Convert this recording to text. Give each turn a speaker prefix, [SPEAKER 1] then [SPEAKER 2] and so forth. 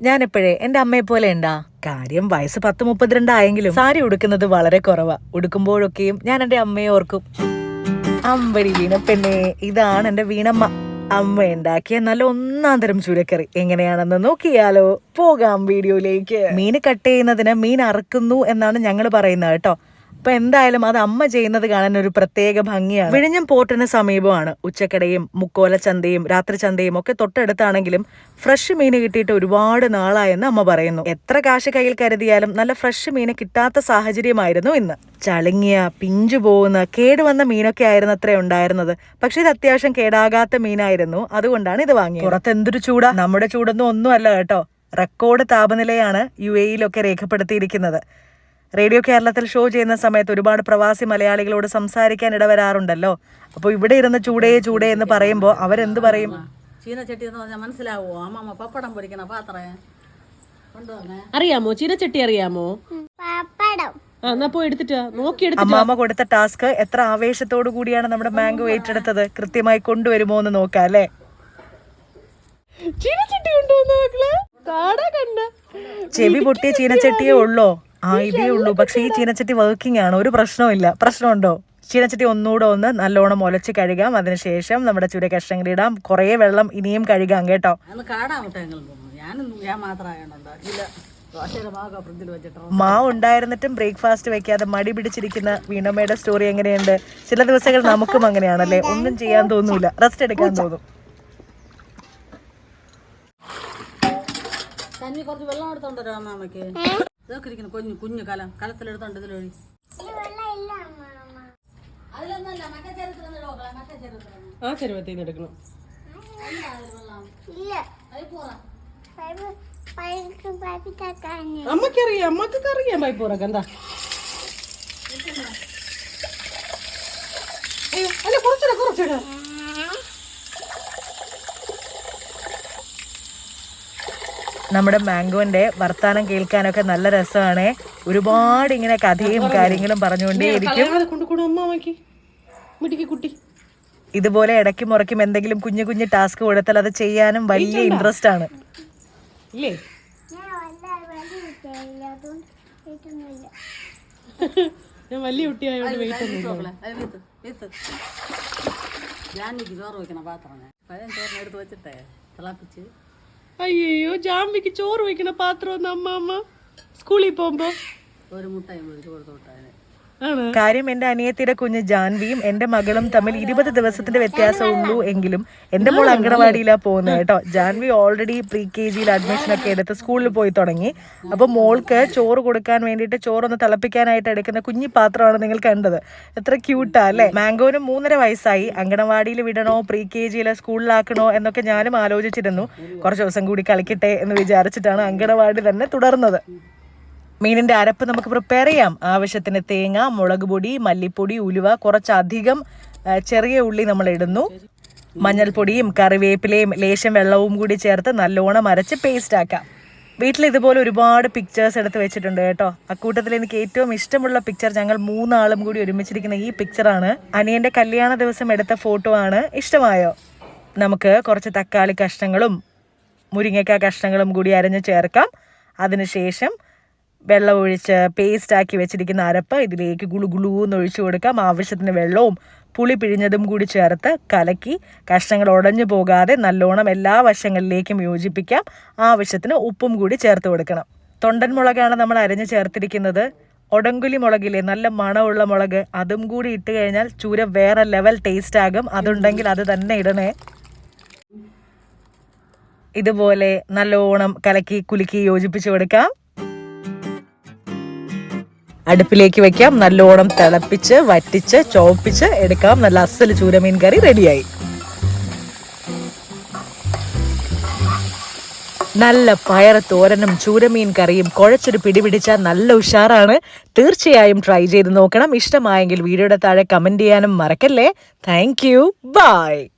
[SPEAKER 1] ഞാനിപ്പോഴേ എന്റെ അമ്മയെ പോലെ ഉണ്ടാ? കാര്യം വയസ്സ് പത്ത് മുപ്പത്തിരണ്ടായെങ്കിലും സാരി ഉടുക്കുന്നത് വളരെ കുറവാ. ഉടുക്കുമ്പോഴൊക്കെയും ഞാൻ എന്റെ അമ്മയെ ഓർക്കും. അമ്പരി വീണപ്പെണ്ണേ ഇതാണ് എന്റെ വീണമ്മ. അമ്മ ഉണ്ടാക്കിയ നല്ല ഒന്നാം തരം ചുരക്കറി. എങ്ങനെയാണെന്ന് നോക്കിയാലോ? പോകാം വീഡിയോയിലേക്ക്. മീൻ കട്ട് ചെയ്യുന്നതിന് മീൻ അറക്കുന്നു എന്നാണ് ഞങ്ങൾ പറയുന്നത് കേട്ടോ. അപ്പൊ എന്തായാലും അത് അമ്മ ചെയ്യുന്നത് കാണാൻ ഒരു പ്രത്യേക ഭംഗിയാണ്. വിഴിഞ്ഞം പോർട്ടിന് സമീപമാണ് ഉച്ചക്കടയും മുക്കോല ചന്തയും രാത്രി ചന്തയും ഒക്കെ തൊട്ടടുത്താണെങ്കിലും ഫ്രഷ് മീൻ കിട്ടിയിട്ട് ഒരുപാട് നാളായെന്ന് അമ്മ പറയുന്നു. എത്ര കാശ് കയ്യിൽ കരുതിയാലും നല്ല ഫ്രഷ് മീൻ കിട്ടാത്ത സാഹചര്യമായിരുന്നു ഇന്ന്. ചളുങ്ങിയ പിഞ്ചു പോകുന്ന കേടുവന്ന മീനൊക്കെ ആയിരുന്നു അത്രേ ഉണ്ടായിരുന്നത്. പക്ഷെ ഇത് അത്യാവശ്യം കേടാകാത്ത മീനായിരുന്നു. അതുകൊണ്ടാണ് ഇത് വാങ്ങിയത്. പുറത്ത് എന്തൊരു ചൂടാ. നമ്മുടെ ചൂടൊന്നും ഒന്നുമല്ല കേട്ടോ. റെക്കോർഡ് താപനിലയാണ് യു എയിലൊക്കെ രേഖപ്പെടുത്തിയിരിക്കുന്നത്. റേഡിയോ കേരളത്തിൽ ഷോ ചെയ്യുന്ന സമയത്ത് ഒരുപാട് പ്രവാസി മലയാളികളോട് സംസാരിക്കാൻ ഇടവരാറുണ്ടല്ലോ. അപ്പോൾ ഇവിടെ ഇരുന്ന് ചൂടേ ചൂടേ എന്ന് പറയുമ്പോൾ അവരെന്ത് പറയും?
[SPEAKER 2] ചീനച്ചട്ടി എന്ന് പറഞ്ഞാൽ മനസ്സിലാവുമോ അമ്മമ്മ പപ്പടം പൊരിക്കണ പാത്രം. കൊണ്ടുവന്നേ
[SPEAKER 3] അറിയാമോ? ചീനച്ചട്ടി അറിയാമോ?
[SPEAKER 4] പപ്പടം.
[SPEAKER 3] ആ എന്നാ പോയി എടുത്തിട്ടാ നോക്കി എടുത്തിട്ട്
[SPEAKER 1] അമ്മാമ്മ കൊടുത്ത ടാസ്ക് എത്ര ആവേശത്തോടു കൂടിയാണ് നമ്മുടെ മാംഗോ ഏറ്റെടുത്തത്? കൃത്യമായി കൊണ്ടുവരുമോ എന്ന് നോക്കാം അല്ലേ?
[SPEAKER 3] ചീനച്ചട്ടി ഉണ്ടോ
[SPEAKER 1] ചെവി പൊട്ടിയ ചീനച്ചട്ടിയേ ഉള്ളോ? ആ ഇതേ ഉള്ളൂ. പക്ഷെ ഈ ചീനച്ചട്ടി വർക്കിംഗ് ആണ്. ഒരു പ്രശ്നമില്ല പ്രശ്നമുണ്ടോ? ചീനച്ചട്ടി ഒന്നുകൂടെ ഒന്ന് നല്ലോണം മുലച്ച് കഴുകാം. അതിനുശേഷം നമ്മുടെ ചുര കഷ്ണങ്ങളിടാം കുറേ വെള്ളം ഇനിയും കഴുകാം കേട്ടോ. മാവ് ഉണ്ടായിരുന്നിട്ടും ബ്രേക്ക്ഫാസ്റ്റ് വെക്കാതെ മടി പിടിച്ചിരിക്കുന്ന വീണമ്മയുടെ സ്റ്റോറി എങ്ങനെയുണ്ട്? ചില ദിവസങ്ങൾ നമുക്കും അങ്ങനെയാണല്ലേ? ഒന്നും ചെയ്യാൻ തോന്നൂല. റെസ്റ്റ് എടുക്കാൻ തോന്നും.
[SPEAKER 2] കുറച്ച് വെള്ളം എടുത്തോണ്ടോ വരാം അമ്മമ്മക്ക് ഇതൊക്കെ ഇരിക്കുന്നു കുഞ്ഞു കുഞ്ഞു കലം. കലത്തിലെടുത്തോണ്ട് ഇതിലൊഴി
[SPEAKER 4] ഇത് വെള്ളം ഇല്ല അമ്മ
[SPEAKER 2] അതിലൊന്നല്ല മറ്റേ ചരിത്രം മറ്റേ ചരിത്രം
[SPEAKER 3] ആ ചെരുവത്തിൽ നിന്ന് എടുക്കണം അമ്മക്കറിയാം അമ്മക്കൊക്കെ അറിയാം പൈപ്പൂറൊക്കെ എന്താ? അല്ല കുറച്ചിട കുറച്ചിട.
[SPEAKER 1] നമ്മുടെ മാംഗോന്റെ വർത്താനം കേൾക്കാനൊക്കെ നല്ല രസമാണ്. ഒരുപാട് ഇങ്ങനെ കഥയും കാര്യങ്ങളും പറഞ്ഞുകൊണ്ടേയിരിക്കും. ഇതുപോലെ ഇടയ്ക്ക് മുറയ്ക്കും എന്തെങ്കിലും കുഞ്ഞു കുഞ്ഞു ടാസ്ക് കൊടുത്താൽ അത് ചെയ്യാനും വലിയ ഇൻട്രസ്റ്റ് ആണ്.
[SPEAKER 3] ഇല്ലേ?
[SPEAKER 4] ഞാൻ വലിയ
[SPEAKER 3] ഞാൻ കുട്ടിയായോണ്ട് വെയിറ്റ്
[SPEAKER 2] ജാനിക്ക് ചോറ് വെക്കണ പാത്രം ഞാൻ പഴയ ചോറിനെടുത്ത് വെച്ചിട്ടേ തിളപ്പിച്ച്
[SPEAKER 3] അയ്യോ ജാമ്പിക്ക് ചോറ് വയ്ക്കണ പാത്രം ഒന്ന് അമ്മ അമ്മ സ്കൂളിൽ പോകുമ്പോ.
[SPEAKER 2] ഒരു മുട്ടായി പൊരിച്ച് കൊടുത്തു വിട്ടാൽ
[SPEAKER 1] കാര്യം എന്റെ അനിയത്തിയുടെ കുഞ്ഞ് ജാൻവിയും എന്റെ മകളും തമ്മിൽ ഇരുപത് ദിവസത്തിന്റെ വ്യത്യാസം ഉള്ളൂ എങ്കിലും എന്റെ മോൾ അങ്കണവാടിയിലാണ് പോകുന്നത് കേട്ടോ. ജാൻവി ഓൾറെഡി പ്രീ കെ ജിയിൽ അഡ്മിഷൻ ഒക്കെ എടുത്ത് സ്കൂളിൽ പോയി തുടങ്ങി. അപ്പൊ മോൾക്ക് ചോറ് കൊടുക്കാൻ വേണ്ടിയിട്ട് ചോറൊന്ന് തിളപ്പിക്കാനായിട്ട് എടുക്കുന്ന കുഞ്ഞി പാത്രമാണ് നിങ്ങൾ കണ്ടത്. എത്ര ക്യൂട്ടാ അല്ലേ? മാംഗോനും മൂന്നര വയസ്സായി. അങ്കണവാടിയിൽ വിടണോ? പ്രീ കെ ജിയിലെ സ്കൂളിലാക്കണോ? എന്നൊക്കെ ഞാനും ആലോചിച്ചിരുന്നു. കുറച്ച് ദിവസം കൂടി കളിക്കട്ടെ എന്ന് വിചാരിച്ചിട്ടാണ് അങ്കണവാടി തന്നെ തുടർന്നത്. മീനിന്റെ അരപ്പ് നമുക്ക് പ്രിപ്പയർ ചെയ്യാം. ആവശ്യത്തിന് തേങ്ങ മുളക് പൊടി മല്ലിപ്പൊടി ഉലുവ കുറച്ചധികം ചെറിയ ഉള്ളി നമ്മൾ ഇടുന്നു. മഞ്ഞൾപ്പൊടിയും കറിവേപ്പിലയും ലേശം വെള്ളവും കൂടി ചേർത്ത് നല്ലോണം അരച്ച് പേസ്റ്റ് ആക്കാം. വീട്ടിൽ ഇതുപോലെ ഒരുപാട് പിക്ചേഴ്സ് എടുത്ത് വെച്ചിട്ടുണ്ട് കേട്ടോ. അക്കൂട്ടത്തിൽ എനിക്ക് ഏറ്റവും ഇഷ്ടമുള്ള പിക്ചർ ഞങ്ങൾ മൂന്നാളും കൂടി ഒരുമിച്ചിരിക്കുന്ന ഈ പിക്ചറാണ് അനിയന്റെ കല്യാണ ദിവസം എടുത്ത ഫോട്ടോ ആണ്. ഇഷ്ടമായോ? നമുക്ക് കുറച്ച് തക്കാളി കഷ്ണങ്ങളും മുരിങ്ങക്ക കഷ്ണങ്ങളും കൂടി അരഞ്ഞ് ചേർക്കാം. അതിനുശേഷം വെള്ളം ഒഴിച്ച് പേസ്റ്റ് ആക്കി വെച്ചിരിക്കുന്ന അരപ്പ് ഇതിലേക്ക് ഗുളു ഗുളു എന്ന് ഒഴിച്ചു കൊടുക്കാം. ആവശ്യത്തിന് വെള്ളവും പുളി പിഴിഞ്ഞതും കൂടി ചേർത്ത് കലക്കി കഷ്ണങ്ങൾ ഉടഞ്ഞു പോകാതെ നല്ലോണം എല്ലാ വശങ്ങളിലേക്കും യോജിപ്പിക്കാം. ആവശ്യത്തിന് ഉപ്പും കൂടി ചേർത്ത് കൊടുക്കണം. തൊണ്ടൻ മുളകാണ് നമ്മൾ അരഞ്ഞ് ചേർത്തിരിക്കുന്നത്. ഒടങ്കുലി മുളകില്ലേ നല്ല മണമുള്ള മുളക്. അതും കൂടി ഇട്ട് കഴിഞ്ഞാൽ ചൂര വേറെ ലെവൽ ടേസ്റ്റ് ആകും. അതുണ്ടെങ്കിൽ അത് തന്നെ ഇടണേ. ഇതുപോലെ നല്ലോണം കലക്കി കുലുക്കി യോജിപ്പിച്ച് കൊടുക്കാം. അടുപ്പിലേക്ക് വെക്കാം. നല്ലോണം തിളപ്പിച്ച് വറ്റിച്ച് ചോപ്പിച്ച് എടുക്കാം. നല്ല അസൽ ചൂരമീൻ കറി റെഡിയായി. നല്ല പയർ തോരനും ചൂരമീൻ കറിയും. കുഴച്ചൊരു പിടിപിടിച്ച നല്ല ഉഷാറാണ്. തീർച്ചയായും ട്രൈ ചെയ്ത് നോക്കണം. ഇഷ്ടമായെങ്കിൽ വീഡിയോയുടെ താഴെ കമന്റ് ചെയ്യാനും മറക്കല്ലേ. Thank you. ബൈ.